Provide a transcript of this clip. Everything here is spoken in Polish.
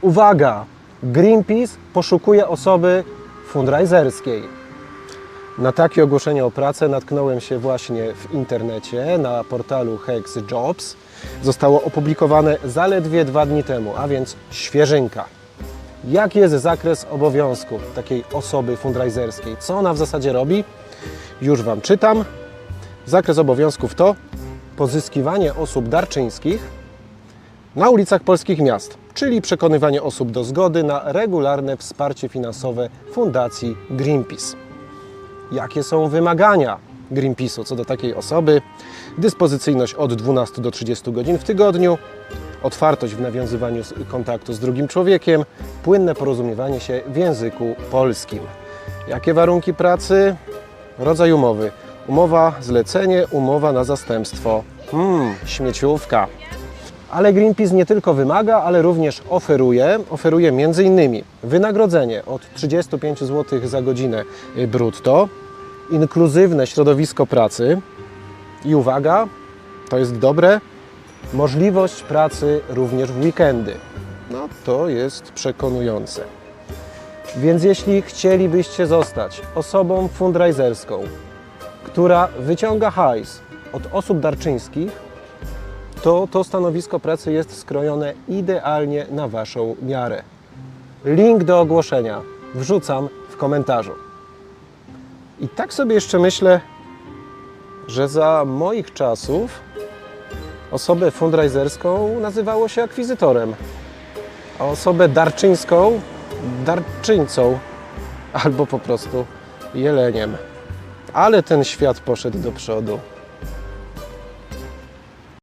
Uwaga! Greenpeace poszukuje osoby fundraiserskiej. Na takie ogłoszenie o pracę natknąłem się właśnie w internecie na portalu Hex Jobs. Zostało opublikowane zaledwie dwa dni temu, a więc świeżynka. Jaki jest zakres obowiązków takiej osoby fundraiserskiej? Co ona w zasadzie robi? Już Wam czytam. Zakres obowiązków to pozyskiwanie osób darczyńskich na ulicach polskich miast, czyli przekonywanie osób do zgody na regularne wsparcie finansowe Fundacji Greenpeace. Jakie są wymagania Greenpeace'u co do takiej osoby? Dyspozycyjność od 12 do 30 godzin w tygodniu, otwartość w nawiązywaniu kontaktu z drugim człowiekiem, płynne porozumiewanie się w języku polskim. Jakie warunki pracy? Rodzaj umowy. Umowa zlecenie, umowa na zastępstwo. Hmm, śmieciówka. Ale Greenpeace nie tylko wymaga, ale również oferuje. Oferuje m.in. wynagrodzenie od 35 zł za godzinę y, brutto, inkluzywne środowisko pracy i uwaga, to jest dobre, możliwość pracy również w weekendy. No to jest przekonujące. Więc jeśli chcielibyście zostać osobą fundraiserską, która wyciąga hajs od osób darczyńskich, to to stanowisko pracy jest skrojone idealnie na Waszą miarę. Link do ogłoszenia wrzucam w komentarzu. I tak sobie jeszcze myślę, że za moich czasów osobę fundraiserską nazywało się akwizytorem, a osobę darczyńską darczyńcą albo po prostu jeleniem. Ale ten świat poszedł do przodu.